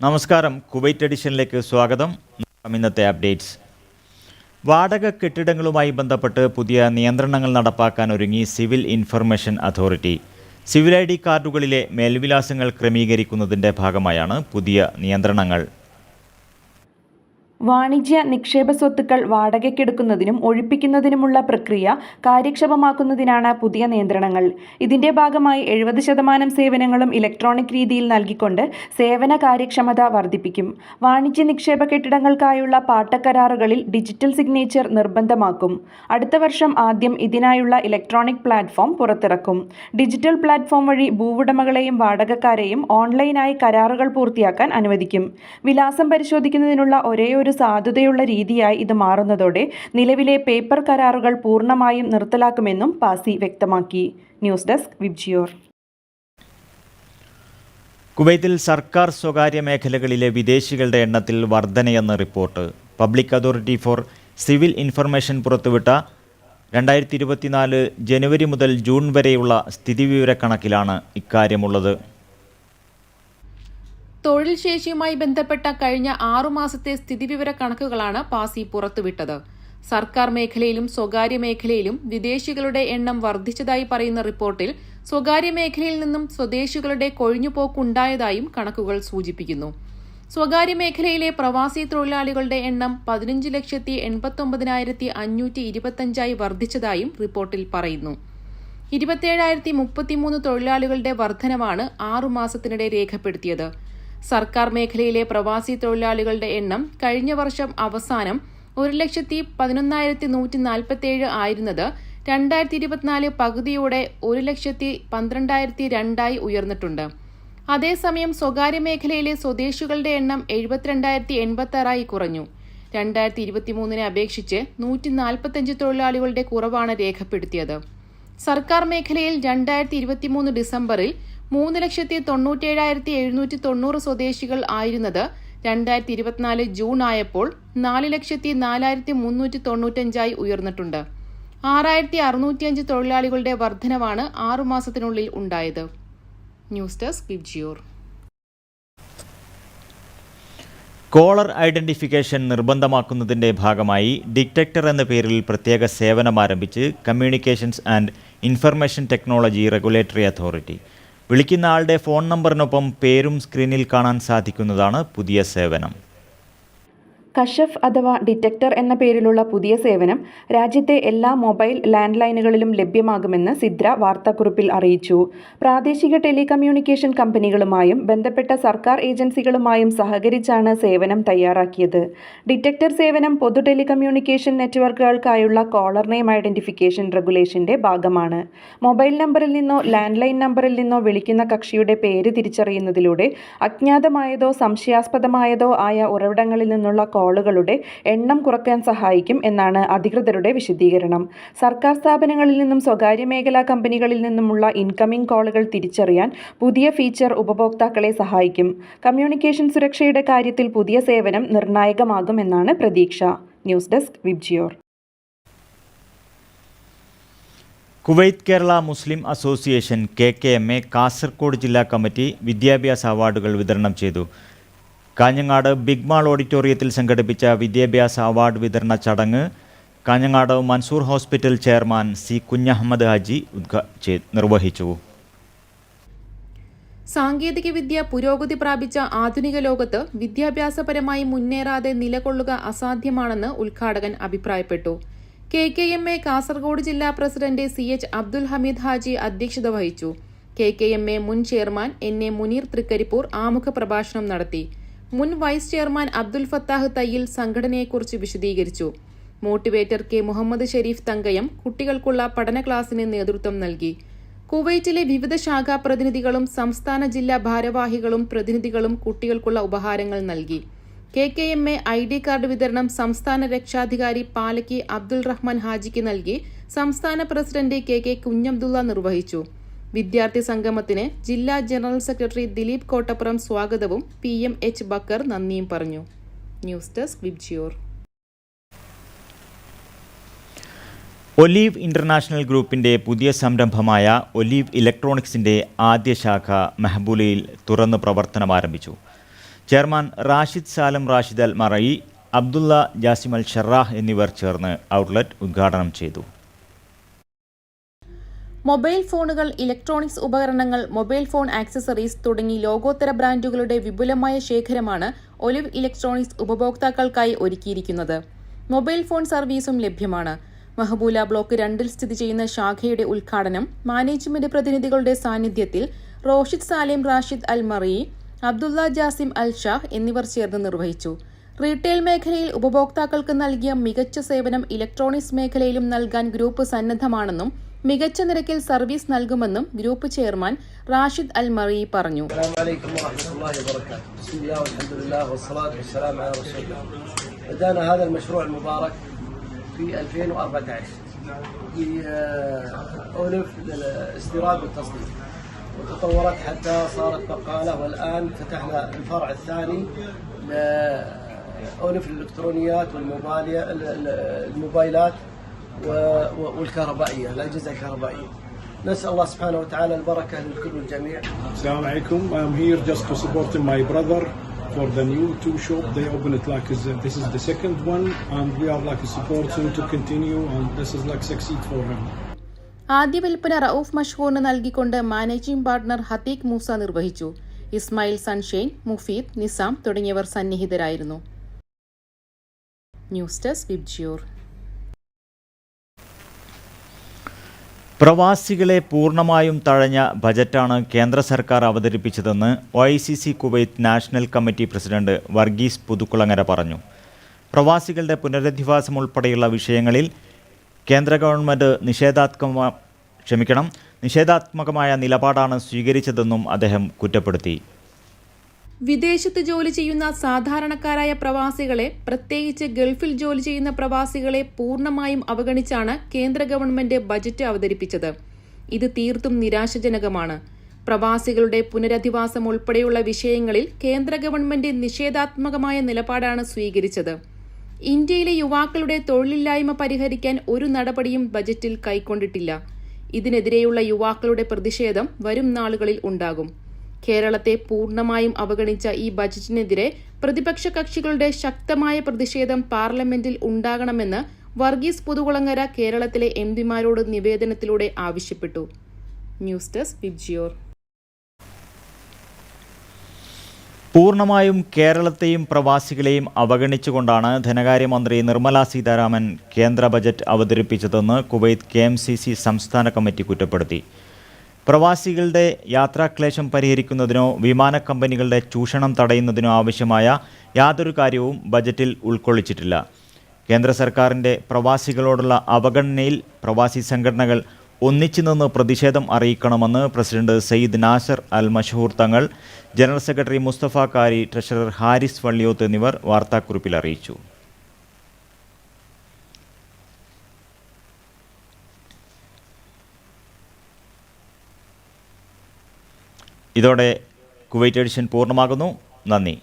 നമസ്കാരം. കുവൈറ്റ് എഡിഷനിലേക്ക് സ്വാഗതം. ഇന്നത്തെ അപ്ഡേറ്റ്സ്. വാടക കെട്ടിടങ്ങളുമായി ബന്ധപ്പെട്ട് പുതിയ നിയന്ത്രണങ്ങൾ നടപ്പാക്കാൻ ഒരുങ്ങി civil information authority. Civil I D കാർഡുകളിലെ മേൽവിലാസങ്ങൾ ക്രമീകരിക്കുന്നതിന്റെ ഭാഗമായാണ് പുതിയ നിയന്ത്രണങ്ങൾ. വാണിജ്യ നിക്ഷേപ സ്വത്തുക്കൾ വാടകയ്ക്കെടുക്കുന്നതിനും ഒഴിപ്പിക്കുന്നതിനുമുള്ള പ്രക്രിയ കാര്യക്ഷമമാക്കുന്നതിനാണ് പുതിയ നിയന്ത്രണങ്ങൾ. ഇതിന്റെ ഭാഗമായി എഴുപത് ശതമാനം സേവനങ്ങളും ഇലക്ട്രോണിക് രീതിയിൽ നൽകിക്കൊണ്ട് സേവന കാര്യക്ഷമത വർദ്ധിപ്പിക്കും. വാണിജ്യ നിക്ഷേപ കെട്ടിടങ്ങൾക്കായുള്ള പാട്ടക്കരാറുകളിൽ ഡിജിറ്റൽ സിഗ്നേച്ചർ നിർബന്ധമാക്കും. അടുത്ത വർഷം ആദ്യം ഇതിനായുള്ള ഇലക്ട്രോണിക് പ്ലാറ്റ്ഫോം പുറത്തിറക്കും. ഡിജിറ്റൽ പ്ലാറ്റ്ഫോം വഴി ഭൂവുടമകളെയും വാടകക്കാരെയും ഓൺലൈനായി കരാറുകൾ പൂർത്തിയാക്കാൻ അനുവദിക്കും. വിലാസം പരിശോധിക്കുന്നതിനുള്ള ഒരേ ഒരു സാധുതയുള്ള രീതിയായി ഇത് മാറുന്നതോടെ നിലവിലെ പേപ്പർ കരാറുകൾ പൂർണമായും നിർത്തലാക്കുമെന്നും പാസി വ്യക്തമാക്കി. News desk VIBGYOR. കുവൈത്തിൽ സർക്കാർ സ്വകാര്യ മേഖലകളിലെ വിദേശികളുടെ എണ്ണത്തിൽ വർധനയെന്ന report. Public authority for civil information പുറത്തുവിട്ട രണ്ടായിരത്തി ഇരുപത്തിനാല് ജനുവരി മുതൽ ജൂൺ വരെയുള്ള സ്ഥിതിവിവര കണക്കിലാണ് ഇക്കാര്യമുള്ളത്. തൊഴിൽ ശേഷിയുമായി ബന്ധപ്പെട്ട കഴിഞ്ഞ ആറുമാസത്തെ സ്ഥിതിവിവര കണക്കുകളാണ് പാസി പുറത്തുവിട്ടത്. സർക്കാർ മേഖലയിലും സ്വകാര്യ മേഖലയിലും വിദേശികളുടെ എണ്ണം വർദ്ധിച്ചതായി പറയുന്ന റിപ്പോർട്ടിൽ സ്വകാര്യ മേഖലയിൽ നിന്നും സ്വദേശികളുടെ കൊഴിഞ്ഞുപോക്കുണ്ടായതായും കണക്കുകൾ സൂചിപ്പിക്കുന്നു. സ്വകാര്യ മേഖലയിലെ പ്രവാസി തൊഴിലാളികളുടെ എണ്ണം പതിനഞ്ച് ലക്ഷത്തി എൺപത്തൊമ്പതിനായിരത്തി അഞ്ഞൂറ്റി വർദ്ധിച്ചതായും റിപ്പോർട്ടിൽ പറയുന്നു. ഇരുപത്തിയേഴായിരത്തി മുപ്പത്തിമൂന്ന് തൊഴിലാളികളുടെ വർധനവാണ് ആറുമാസത്തിനിടെ രേഖപ്പെടുത്തിയത്. സർക്കാർ മേഖലയിലെ പ്രവാസി തൊഴിലാളികളുടെ എണ്ണം കഴിഞ്ഞ വർഷം അവസാനം ഒരു ലക്ഷത്തി പതിനൊന്നായിരത്തി നൂറ്റി നാൽപ്പത്തിയേഴ് ആയിരുന്നത് രണ്ടായിരത്തി ഇരുപത്തിനാല് പകുതിയോടെ ഒരു ലക്ഷത്തി പന്ത്രണ്ടായിരത്തി രണ്ടായി ഉയർന്നിട്ടുണ്ട്. അതേസമയം സ്വകാര്യ മേഖലയിലെ സ്വദേശികളുടെ എണ്ണം എഴുപത്തിരണ്ടായിരത്തി എൺപത്തി ആറായി കുറഞ്ഞു. രണ്ടായിരത്തി ഇരുപത്തിമൂന്നിനെ അപേക്ഷിച്ച് നൂറ്റി നാൽപ്പത്തഞ്ച് തൊഴിലാളികളുടെ കുറവാണ് രേഖപ്പെടുത്തിയത്. സർക്കാർ മേഖലയിൽ രണ്ടായിരത്തി ഇരുപത്തിമൂന്ന് ഡിസംബറിൽ മൂന്ന് ലക്ഷത്തി തൊണ്ണൂറ്റേഴായിരത്തി എഴുന്നൂറ്റി തൊണ്ണൂറ് സ്വദേശികൾ ആയിരുന്നത് രണ്ടായിരത്തി ഇരുപത്തിനാല് ജൂൺ ആയപ്പോൾ നാല് ലക്ഷത്തി നാലായിരത്തി മുന്നൂറ്റി തൊണ്ണൂറ്റഞ്ചായി ഉയർന്നിട്ടുണ്ട്. ആറായിരത്തി അറുന്നൂറ്റിയഞ്ച് തൊഴിലാളികളുടെ വർധനവാണ് ആറുമാസത്തിനുള്ളിൽ ഉണ്ടായത്. News desk VIBGYOR caller identification നിർബന്ധമാക്കുന്നതിന്റെ ഭാഗമായി ഡിറ്റക്ടർ എന്ന പേരിൽ പ്രത്യേക സേവനം ആരംഭിച്ച് communications and information technology regulatory authority. വിളിക്കുന്ന ആളുടെ ഫോൺ നമ്പറിനൊപ്പം പേരും സ്ക്രീനിൽ കാണാൻ സാധിക്കുന്നതാണ് പുതിയ സേവനം. കഷഫ് അഥവാ ഡിറ്റക്ടർ എന്ന പേരിലുള്ള പുതിയ സേവനം രാജ്യത്തെ എല്ലാ മൊബൈൽ ലാൻഡ് ലൈനുകളിലും ലഭ്യമാകുമെന്ന് സിദ്ര വാർത്താക്കുറിപ്പിൽ അറിയിച്ചു. പ്രാദേശിക ടെലികമ്മ്യൂണിക്കേഷൻ കമ്പനികളുമായും ബന്ധപ്പെട്ട സർക്കാർ ഏജൻസികളുമായും സഹകരിച്ചാണ് സേവനം തയ്യാറാക്കിയത്. ഡിറ്റക്ടർ സേവനം പൊതു ടെലികമ്മ്യൂണിക്കേഷൻ നെറ്റ്വർക്കുകൾക്കായുള്ള കോളർ നെയിം ഐഡന്റിഫിക്കേഷൻ റെഗുലേഷന്റെ ഭാഗമാണ്. മൊബൈൽ നമ്പറിൽ നിന്നോ ലാൻഡ് ലൈൻ നമ്പറിൽ നിന്നോ വിളിക്കുന്ന കക്ഷിയുടെ പേര് തിരിച്ചറിയുന്നതിലൂടെ അജ്ഞാതമായതോ സംശയാസ്പദമായതോ ആയ ഉറവിടങ്ങളിൽ നിന്നുള്ള കോളുകളുടെ എണ്ണം കുറയ്ക്കാൻ സഹായിക്കും എന്നാണ് അധികൃതരുടെ വിശദീകരണം. സർക്കാർ സ്ഥാപനങ്ങളിൽ നിന്നും സ്വകാര്യ മേഖലാ കമ്പനികളിൽ നിന്നുമുള്ള ഇൻകമിംഗ് കോളുകൾ തിരിച്ചറിയാൻ പുതിയ ഫീച്ചർ ഉപഭോക്താക്കളെ സഹായിക്കും. കമ്മ്യൂണിക്കേഷൻ സുരക്ഷയുടെ കാര്യത്തിൽ പുതിയ സേവനം നിർണായകമാകുമെന്നാണ് പ്രതീക്ഷ. News desk VIBGYOR Kuwait Kerala Muslim association K K M A Kasaragod ജില്ലാ കമ്മിറ്റി വിദ്യാഭ്യാസ അവാർഡുകൾ വിതരണം ചെയ്തു. കാഞ്ഞങ്ങാട് ബിഗ് മാൾ ഓഡിറ്റോറിയത്തിൽ സംഘടിപ്പിച്ച വിദ്യാഭ്യാസ അവാർഡ് വിതരണ ചടങ്ങ് Kanhangad Mansoor hospital chairman C Kunhahammed Haji ഉദ്ഘാ നിർവഹിച്ചു. സാങ്കേതികവിദ്യ പുരോഗതി പ്രാപിച്ച ആധുനിക ലോകത്ത് വിദ്യാഭ്യാസപരമായി മുന്നേറാതെ നിലകൊള്ളുക അസാധ്യമാണെന്ന് ഉദ്ഘാടകൻ അഭിപ്രായപ്പെട്ടു. K K M A Kasaragod ജില്ലാ president C H Abdul Hameed Haji അധ്യക്ഷത വഹിച്ചു. കെ കെ എം എ മുൻ chairman N A Muneer Thrikaripur ആമുഖ പ്രഭാഷണം നടത്തി. മുൻ വൈസ് ചെയർമാൻ അബ്ദുൽ ഫത്താഹ് തയ്യിൽ സംഘടനയെക്കുറിച്ച് വിശദീകരിച്ചു. മോട്ടിവേറ്റർ കെ മുഹമ്മദ് ഷെരീഫ് തങ്കയം കുട്ടികൾക്കുള്ള പഠന ക്ലാസിന് നേതൃത്വം നൽകി. കുവൈറ്റിലെ വിവിധ ശാഖാ പ്രതിനിധികളും സംസ്ഥാന ജില്ലാ ഭാരവാഹികളും പ്രതിനിധികളും കുട്ടികൾക്കുള്ള ഉപഹാരങ്ങൾ നൽകി. K K M A I D card വിതരണം സംസ്ഥാന രക്ഷാധികാരി പാലക്കി അബ്ദുൾ റഹ്മാൻ ഹാജിക്ക് നൽകി. സംസ്ഥാന പ്രസിഡന്റ് കെ കെ കുഞ്ഞബ്ദുള്ള നിർവഹിച്ചു. വിദ്യാർത്ഥി സംഗമത്തിന് ജില്ലാ ജനറൽ സെക്രട്ടറി ദിലീപ് കോട്ടപ്പുറം സ്വാഗതവും പി എം എച്ച് ബക്കർ നന്ദിയും പറഞ്ഞു. News desk Vibgyor. Olive International ഗ്രൂപ്പിന്റെ പുതിയ സംരംഭമായ ഒലീവ് ഇലക്ട്രോണിക്സിന്റെ ആദ്യ ശാഖ മെഹബൂലയിൽ തുറന്ന് പ്രവർത്തനം ആരംഭിച്ചു. Chairman Rashid Salem Rashid Al Marai Abdullah Jasim Al Sharah എന്നിവർ ചേർന്ന് ഔട്ട്ലെറ്റ് ഉദ്ഘാടനം ചെയ്തു. മൊബൈൽ ഫോണുകൾ ഇലക്ട്രോണിക്സ് ഉപകരണങ്ങൾ മൊബൈൽ ഫോൺ ആക്സസറീസ് തുടങ്ങി ലോകോത്തര ബ്രാൻഡുകളുടെ വിപുലമായ ശേഖരമാണ് ഒലിവ് ഇലക്ട്രോണിക്സ് ഉപഭോക്താക്കൾക്കായി ഒരുക്കിയിരിക്കുന്നത്. മൊബൈൽ ഫോൺ സർവീസും ലഭ്യമാണ്. മഹബൂല ബ്ലോക്ക് രണ്ടിൽ സ്ഥിതി ചെയ്യുന്ന ശാഖയുടെ ഉദ്ഘാടനം മാനേജ്മെന്റ് പ്രതിനിധികളുടെ സാന്നിധ്യത്തിൽ റോഷിദ് സാലിം റാഷിദ് അൽ മറി അബ്ദുള്ള ജാസിം അൽ ഷാഹ് എന്നിവർ ചേർന്ന് നിർവഹിച്ചു. റീറ്റെയിൽ മേഖലയിൽ ഉപഭോക്താക്കൾക്ക് നൽകിയ മികച്ച സേവനം ഇലക്ട്രോണിക്സ് മേഖലയിലും നൽകാൻ ഗ്രൂപ്പ് സന്നദ്ധമാണെന്നും മികച്ച നിരക്കിൽ സർവീസ് നൽകുമെന്നും ഗ്രൂപ്പ് ചെയർമാൻ റാഷിദ് അൽ മറി പറഞ്ഞു السلام عليكم ورحمة الله وبركاته بسم الله والحمد لله والصلاة والسلام على رسول الله بدأنا هذا المشروع المبارك في 2014 في آه، أولف للاستيراد والتصدير وتطورت حتى صارت بقالة والآن فتحنا الفرع الثاني لأولف الإلكترونيات والموبايلية الموبايلات و- و- والكهربائية الأجهزة الكهربائية نسأل الله سبحانه وتعالى البركة للكل والجميع Assalamu alaikum. I'm here just to support my brother for the new two shop. They open it like is, this is the second one, and we are like supporting to continue, and this is like succeed for him. ആദ്യ വിൽപ്പന റൌഫ് മഷ്ഹൂറിന് നൽകിക്കൊണ്ട് managing partner ഹത്തീഖ് Musa നിർവഹിച്ചു ഇസ്മായിൽ സൺഷെയ്ൻ മുഫീദ് നിസാം തുടങ്ങിയവർ സന്നിഹിതരായിരുന്നു news desk VIBGYOR പ്രവാസികളെ പൂർണമായും തഴഞ്ഞ ബജറ്റാണ് കേന്ദ്ര സർക്കാർ അവതരിപ്പിച്ചതെന്ന് O I C C Kuwait national committee president Varghese Puthukkulangara പറഞ്ഞു. പ്രവാസികളുടെ പുനരധിവാസം ഉൾപ്പെടെയുള്ള വിഷയങ്ങളിൽ കേന്ദ്ര ഗവൺമെന്റ് നിഷേധാത്മക ക്ഷമിക്കണം നിഷേധാത്മകമായ നിലപാടാണ് സ്വീകരിച്ചതെന്നും അദ്ദേഹം കുറ്റപ്പെടുത്തി. വിദേശത്ത് ജോലി ചെയ്യുന്ന സാധാരണക്കാരായ പ്രവാസികളെ പ്രത്യേകിച്ച് ഗൾഫിൽ ജോലി ചെയ്യുന്ന പ്രവാസികളെ പൂർണമായും അവഗണിച്ചാണ് കേന്ദ്ര ഗവൺമെന്റ് ബജറ്റ് അവതരിപ്പിച്ചത്. ഇത് തീർത്തും നിരാശജനകമാണ്. പ്രവാസികളുടെ പുനരധിവാസം ഉൾപ്പെടെയുള്ള വിഷയങ്ങളിൽ കേന്ദ്ര ഗവൺമെന്റ് നിഷേധാത്മകമായ നിലപാടാണ് സ്വീകരിച്ചത്. ഇന്ത്യയിലെ യുവാക്കളുടെ തൊഴിലില്ലായ്മ പരിഹരിക്കാൻ ഒരു നടപടിയും ബജറ്റിൽ കൈക്കൊണ്ടിട്ടില്ല. ഇതിനെതിരെയുള്ള യുവാക്കളുടെ പ്രതിഷേധം വരും നാളുകളിൽ ഉണ്ടാകും. കേരളത്തെ പൂർണമായും അവഗണിച്ച ഈ ബജറ്റിനെതിരെ പ്രതിപക്ഷ കക്ഷികളുടെ ശക്തമായ പ്രതിഷേധം പാർലമെന്റിൽ ഉണ്ടാകണമെന്ന് വർഗീസ് പുതുകുളങ്ങര കേരളത്തിലെ എം പിമാരോട് നിവേദനത്തിലൂടെ ആവശ്യപ്പെട്ടു. News desk Vibgyor. പൂർണമായും കേരളത്തെയും പ്രവാസികളെയും അവഗണിച്ചുകൊണ്ടാണ് ധനകാര്യമന്ത്രി നിർമ്മലാ സീതാരാമൻ കേന്ദ്ര ബജറ്റ് അവതരിപ്പിച്ചതെന്ന് കുവൈത്ത് കെ സംസ്ഥാന കമ്മിറ്റി കുറ്റപ്പെടുത്തി. പ്രവാസികളുടെ യാത്രാക്ലേശം പരിഹരിക്കുന്നതിനോ വിമാന കമ്പനികളുടെ ചൂഷണം തടയുന്നതിനോ ആവശ്യമായ യാതൊരു കാര്യവും ബജറ്റിൽ ഉൾക്കൊള്ളിച്ചിട്ടില്ല. കേന്ദ്ര സർക്കാരിന്റെ പ്രവാസികളോടുള്ള അവഗണനയിൽ പ്രവാസി സംഘടനകൾ ഒന്നിച്ചു നിന്ന് പ്രതിഷേധം അറിയിക്കണമെന്ന് president Sayyid Nasar Al Mashhoor Thangal general secretary Mustafa Kari treasurer Haris Valliyoth എന്നിവർ വാർത്താക്കുറിപ്പിൽ അറിയിച്ചു. ഇതോടെ കുവൈറ്റ് എഡിഷൻ പൂർണമാകുന്നു. നന്ദി.